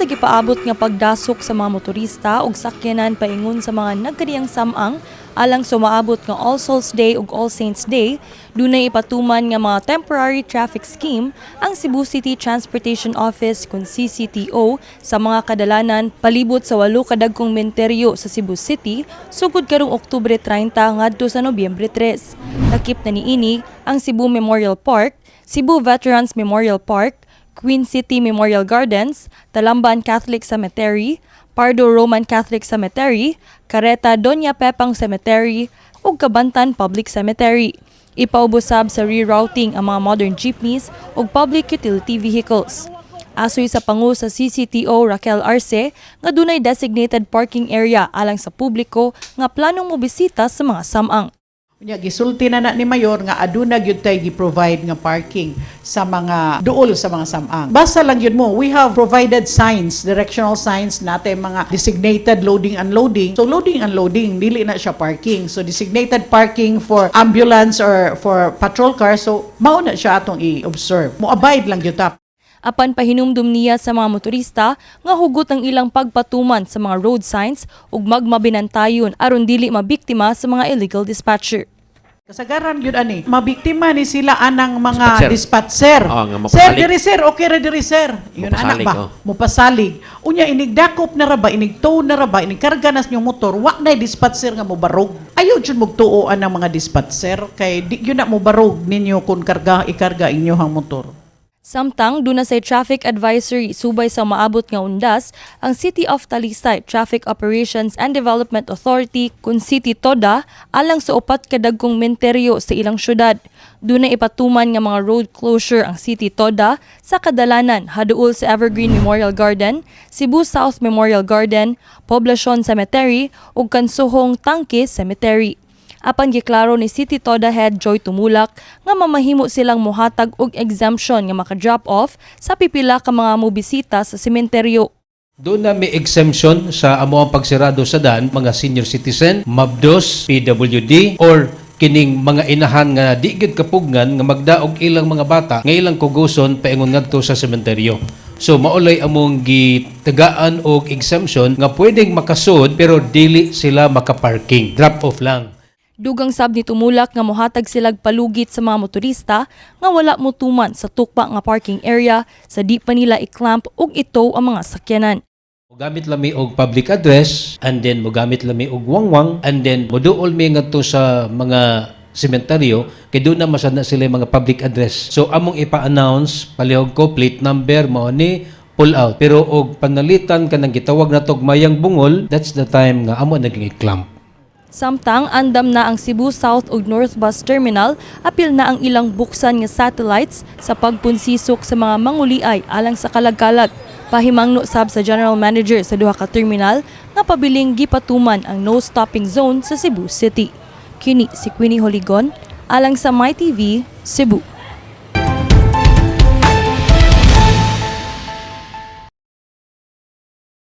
sa gipaabot nga pagdasok sa mga motorista ug sakyanan paingon sa mga nagkadiyang samang alang sumaabot nga All Souls Day ug All Saints Day, dunay ipatuman nga mga temporary traffic scheme ang Cebu City Transportation Office kun CCTO sa mga kadalanan palibot sa walo kadagkong menteryo sa Cebu City sugod karong Oktubre 30 ngadto sa Nobyembre 3. Nakip na niini ang Cebu Memorial Park, Cebu Veterans Memorial Park, Queen City Memorial Gardens, Talamban Catholic Cemetery, Pardo Roman Catholic Cemetery, Careta Doña Pepang Cemetery, ug Kabantan Public Cemetery. Ipaubosab sa rerouting ang mga modern jeepneys ug public utility vehicles. Asoy sa pangu sa CCTO Raquel Arce nga dunay designated parking area alang sa publiko nga planong mobisita sa mga samang. Unya gisulti na na ni mayor nga aduna gyud tay gi-provide nga parking sa mga duol sa mga samang. Basta lang yun mo, we have provided signs, directional signs natin mga designated loading unloading. So loading unloading dili na siya parking. So designated parking for ambulance or for patrol car. So mao na siya atong i-observe. Mo abide lang gyud ta. Apan pahinumdum niya sa mga motorista nga hugot ang ilang pagpatuman sa mga road signs ug magmabinantayon aron dili mabiktima sa mga illegal dispatcher. Kasagaran yun ani, mabiktima ni sila anang mga Dispatcher. dispatcher. Oo, nga sir, diri sir, okay ra diri sir. Yun anak ba? oh. Mupasalig. Unya inigdakop na ra ba, inigtow na ra ba, inigkarga nas yung motor, wa na dispatcher nga mobarog. Ayaw jud magtuoan ng mga dispatcher kay di yun na mobarog ninyo kung karga ikarga inyo hang motor. Samtang duna say traffic advisory subay sa maabot nga undas ang City of Talisay Traffic Operations and Development Authority kun City Toda alang sa upat kadagkong menteryo sa ilang syudad. Duna ipatuman nga mga road closure ang City Toda sa kadalanan haduol sa Evergreen Memorial Garden, Cebu South Memorial Garden, Poblacion Cemetery ug Kansuhong Tangke Cemetery. Apan giklaro ni City Toda Head Joy Tumulak nga mamahimo silang mohatag og exemption nga maka-drop off sa pipila ka mga mobisita sa sementeryo. Doon na may exemption sa amo ang pagsirado sa daan, mga senior citizen, mabdos, PWD, or kining mga inahan nga di gid kapugnan nga magdaog ilang mga bata nga ilang kuguson paingon ngadto sa sementeryo. So maulay among gitagaan og exemption nga pwedeng makasud pero dili sila makaparking. Drop off lang. Dugang sab ni Tumulak nga mohatag silag palugit sa mga motorista nga wala motuman sa tukpa nga parking area sa di pa nila i-clamp ug itow ang mga sakyanan. Mogamit lami og public address and then mogamit lami og wangwang and then moduol mi ngadto sa mga sementeryo kay doon na masad na sila yung mga public address. So among ipa-announce palihog ko plate number mao ni pull out. Pero og panalitan kanang gitawag na tog mayang bungol, that's the time nga amo naging i-clamp. Samtang andam na ang Cebu South ug North Bus Terminal, apil na ang ilang buksan nga satellites sa pagpunsisok sa mga manguliay alang sa kalagkalag. Pahimangno sab sa General Manager sa duha ka terminal nga pabiling gipatuman ang no stopping zone sa Cebu City. Kini si Queenie Holigon alang sa MyTV, Cebu.